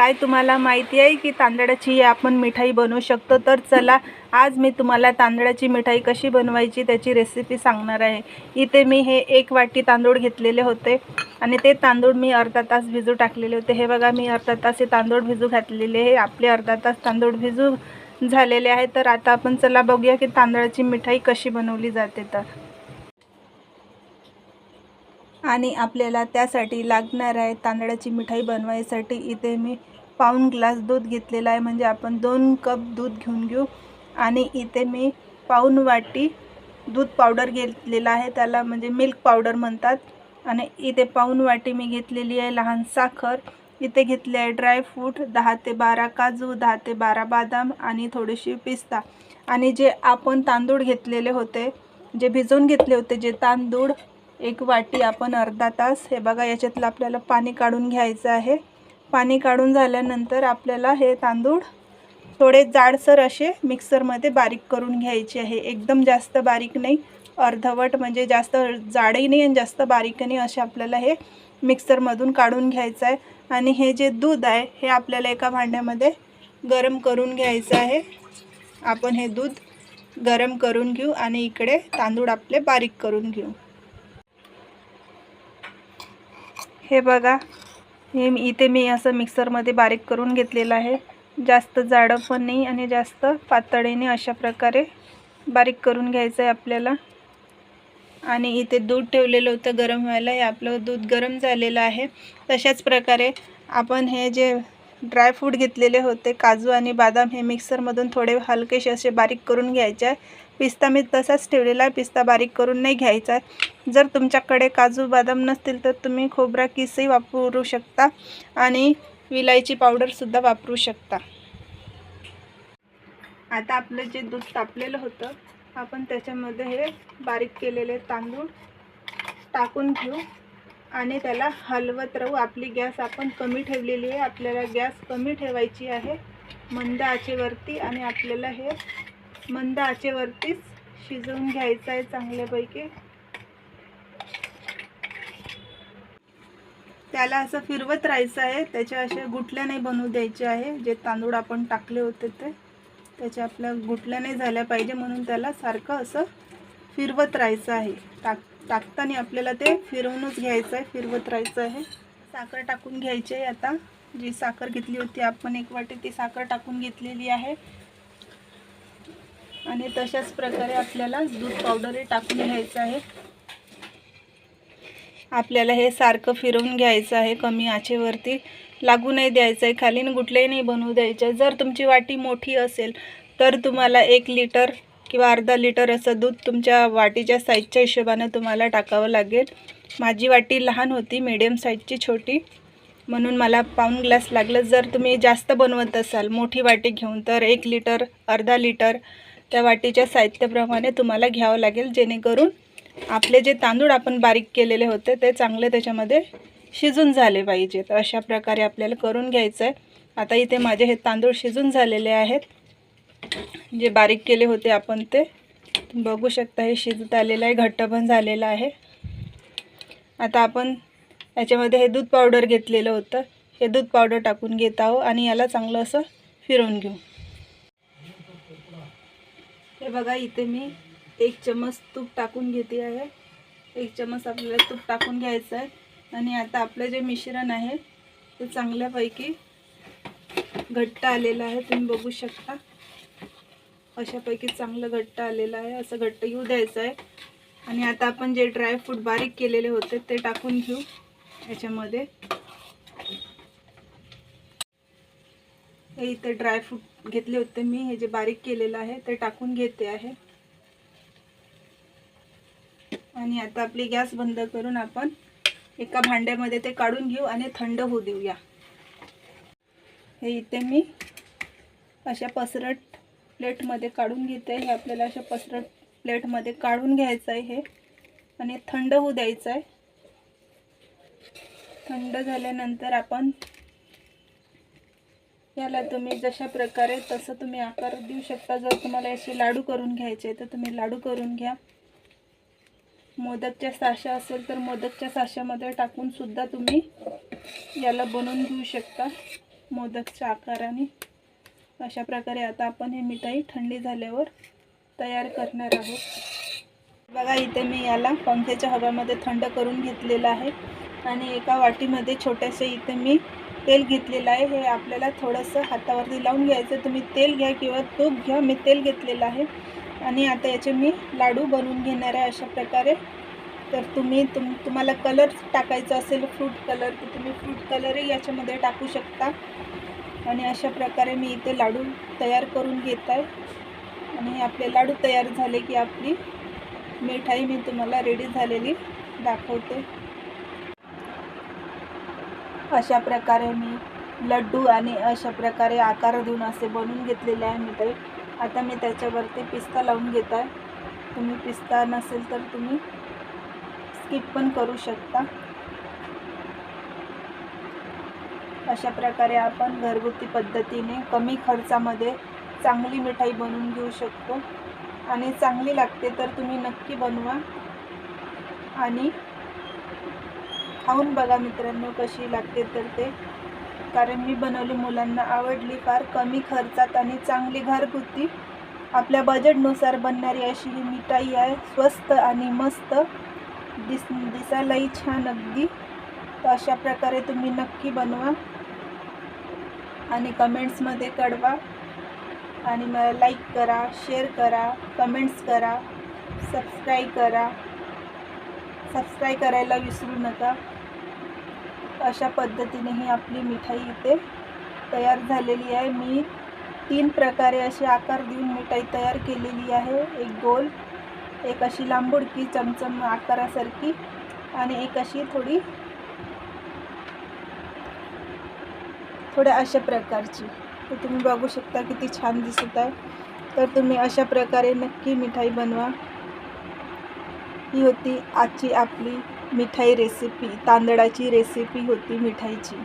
काय तुम्हाला माहिती आहे की तांदळाची आपण मिठाई बनवू शकतो? तर चला आज मी तुम्हाला तांदळाची मिठाई कशी बनवायची त्याची रेसिपी सांगणार आहे. इथे मी हे एक वाटी तांदूळ घेतलेले होते आणि ते तांदूळ मी अर्धा तास भिजू टाकलेले होते. हे बघा मी अर्धा तास हे तांदूळ भिजू घातलेले हे आपले अर्धा तास तांदूळ भिजू झालेले आहे. तर आता आपण चला बघूया की तांदळाची मिठाई कशी बनवली जाते तर. आणि आपल्याला त्यासाठी लागणार आहे तांदळाची मिठाई बनवायसाठी. इथे मी पाऊण ग्लास दूध घेतलेला आहे. म्हणजे आपण दोन कप दूध घेऊन घेऊ. आणि इथे मी पाऊण वाटी दूध पावडर घेतलेला आहे. त्याला म्हणजे मिल्क पावडर म्हणतात. आणि इथे पाऊण वाटी मी घेतलेली आहे लहान साखर. इथे घेतले आहे ड्रायफ्रूट दहा ते बारा काजू दहा ते बारा बदाम आणि थोडीशी पिस्ता. आणि जे आपण तांदूळ घेतलेले होते जे भिजवून घेतले होते जे तांदूळ एक वाटी आपण अर्धा तास हे बघा याच्यातलं आपल्याला पाणी काढून घ्यायचं आहे. पाणी काढून झाल्यानंतर आपल्याला हे तांदूळ थोडे जाडसर असे मिक्सरमध्ये बारीक करून घ्यायचे आहे. एकदम जास्त बारीक नाही अर्धवट म्हणजे जास्त जाडही नाही आणि जास्त बारीक नाही असे आपल्याला हे मिक्सरमधून काढून घ्यायचं आहे. आणि हे जे दूध आहे हे आपल्याला एका भांड्यामध्ये गरम करून घ्यायचं आहे. आपण हे दूध गरम करून घेऊ आणि इकडे तांदूळ आपले बारीक करून घेऊ. हे बघा हे इथे मी असं मिक्सरमध्ये बारीक करून घेतलेलं आहे. जास्त जाडं पण नाही आणि जास्त पातळीने अशा प्रकारे बारीक करून घ्यायचं आहे आपल्याला. आणि इथे दूध ठेवलेलं होतं गरम व्हायला. हे आपलं दूध गरम झालेलं आहे. तशाच प्रकारे आपण हे जे ड्रायफ्रूट घेतलेले होते. काजू आणि बदाम हे मिक्सरमधून थोडे हलकेसे असे बारीक करून घ्यायचे आहे. पिस्ता मी तसाच ठेवलेला आहे. पिस्ता बारीक करून नाही घ्यायचा आहे. जर तुमच्याकडे काजू बदाम नसतील तर तुम्ही खोबरा किसही वापरू शकता आणि विलायची पावडरसुद्धा वापरू शकता. आता आपलं जे दूध तापलेलं होतं आपण त्याच्यामध्ये हे बारीक केलेले तांदूळ टाकून घेऊ. आणि त्याला हलवत राहू. आपली गॅस आपण कमी ठेवलेली आहे. आपल्याला गॅस कमी ठेवायची आहे मंद आचेवरती आणि आपल्याला हे मंद आचेवरतीच शिजवून घ्यायचं आहे चांगल्यापैकी. त्याला असं फिरवत राहायचं आहे. त्याच्या अशा गुटल्या नाही बनवू द्यायचे आहे. जे तांदूळ आपण टाकले होते ते त्याच्या आपल्या गुटल्या नाही झाल्या पाहिजे म्हणून त्याला सारखं असं फिरवत राहायचं आहे. टाक टाकताना आपल्याला ते फिरवूनच घ्यायचं आहे फिरवत राहायचं आहे. साखर टाकून घ्यायची आहे आता. जी साखर घेतली होती आपण एक वाटी ती साखर टाकून घेतलेली आहे. आणि तशाच प्रकारे आपल्याला दूध पावडरही टाकून घ्यायचं आहे. आपल्याला हे सारखं फिरवून घ्यायचं आहे कमी आचेवरती लागू नाही द्यायचं आहे खालीन न गुटलेही नाही बनवू द्यायचे. जर तुमची वाटी मोठी असेल तर तुम्हाला एक लिटर किंवा अर्धा लिटर असं दूध तुमच्या वाटीच्या साईजच्या हिशोबानं तुम्हाला टाकावं लागेल. माझी वाटी लहान होती मीडियम साईजची छोटी. म्हणून मला पाऊण ग्लास लागलं. जर तुम्ही जास्त बनवत असाल मोठी वाटी घेऊन तर एक लिटर अर्धा लिटर त्या वाटीच्या साहित्याप्रमाणे तुम्हाला घ्यावं लागेल. जेणेकरून आपले जे तांदूळ आपण बारीक केलेले होते ते चांगले त्याच्यामध्ये शिजून झाले पाहिजे तर अशा प्रकारे आपल्याला करून घ्यायचं आहे आता इथे माझे हे तांदूळ शिजून झालेले आहेत. जे बारीक केले होते आपण ते. बघू शकता हे शिजत आलेलं आहे घट्ट पण झालेलं आहे. आता आपण याच्यामध्ये हे दूध पावडर घेतलेलं होतं. हे दूध पावडर टाकून घेत आहो आणि याला चांगलं असं फिरवून घेऊ. हे बघा इथे मी एक चमच तूप टाकून घेते आहे. एक चमच आपल्याला तूप टाकून घ्यायचं आहे. आणि आता आपलं जे मिश्रण आहे ते चांगल्यापैकी घट्ट आलेलं आहे. तुम्ही बघू शकता. अशापैकी चांगलं घट्ट आलेलं आहे. असं घट्ट येऊ द्यायचं आहे. आणि आता आपण जे ड्रायफ्रूट बारीक केलेले होते ते टाकून घेऊ. याच्यामध्ये. हे इथे ड्रायफ्रूट घेतले होते मी. हे जे बारीक केलेलं आहे ते टाकून घेते आहे. आणि आता आपली गॅस बंद करून आपण एका भांड्यामध्ये ते काढून घेऊ आणि थंड होऊ देऊया. हे इथे मी अशा पसरट प्लेटमध्ये काढून घेते. हे आपल्याला अशा पसरट प्लेटमध्ये काढून घ्यायचं आहे हे. आणि थंड होऊ द्यायचं आहे. थंड झाल्यानंतर आपण याला तुम्ही जशा प्रकारे तसं तुम्ही आकार देऊ शकता. जर तुम्हाला असे लाडू करून घ्यायचे तर तुम्ही लाडू करून घ्या. मोदकच्या साशा असेल तर मोदकच्या साशामध्ये टाकूनसुद्धा तुम्ही याला बनवून घेऊ शकता. मोदकच्या आकाराने. अशा प्रकारे आता आपण हे मिठाई थंडी झाल्यावर तयार करणार आहोत. बघा इथे मी याला पंख्याच्या हव्यामध्ये थंड करून घेतलेलं आहे आणि एका वाटीमध्ये छोट्याशा इथे मी तेल घेतलेलं आहे. हे आपल्याला थोडंसं हातावरती लावून घ्यायचं. तुम्ही तेल घ्या किंवा तूप घ्या. मी तेल घेतलेलं आहे आणि आता याचे मी लाडू बनवून घेणार आहे अशा प्रकारे. तर तुम्ही तुम तुम्हाला कलर टाकायचा असेल फ्रूट कलर तर तुम्ही फ्रूट कलरही याच्यामध्ये टाकू शकता. आणि अशा प्रकारे मी इथे लाडू तयार करून घेत आहे. आणि आपले लाडू तयार झाले की आपली मिठाई मी तुम्हाला रेडी झालेली दाखवते. अशा प्रकारे मी लड्डू आणि अशा प्रकारे आकार देऊन असे बनवून घेतलेले आहे मिठाई. आता मी त्याच्यावरती पिस्ता लावून घेत आहे. तुम्ही पिस्ता नसेल तर तुम्ही स्किप पण करू शकता. अशा प्रकारे आपण घरगुती पद्धतीने कमी खर्चामध्ये चांगली मिठाई बनवून घेऊ शकतो. आणि चांगली लागते तर तुम्ही नक्की बनवा. आणि खाऊन बघा मित्रांनो कशी लागते तर ते. कारण मी बनवली मुलांना आवडली फार कमी खर्चात आणि चांगली घरगुती. आपल्या बजेटनुसार बनणारी अशी ही मिठाई आहे. स्वस्त आणि मस्त. दिस दिसायलाही छान अगदी. तर अशा प्रकारे तुम्ही नक्की बनवा. आणि कमेंट्समध्ये कळवा. आणि मला लाईक करा शेअर करा कमेंट्स करा सबस्क्राईब करा. सबस्क्राईब करायला विसरू नका. अशा पद्धतीने ही आपली मिठाई इथे तयार झालेली आहे. मी तीन प्रकारे असे आकार देऊन मिठाई तयार केलेली आहे. एक गोल एक अशी लांबुडकी चमचम आकारासारखी आणि एक अशी थोडी थोड्या अशा प्रकारची. तर तुम्ही बघू शकता किती छान दिसत आहे. तर तुम्ही अशा प्रकारे नक्की मिठाई बनवा. ही होती आजची आपली मिठाई रेसिपी तांदळाची रेसिपी होती मिठाईची.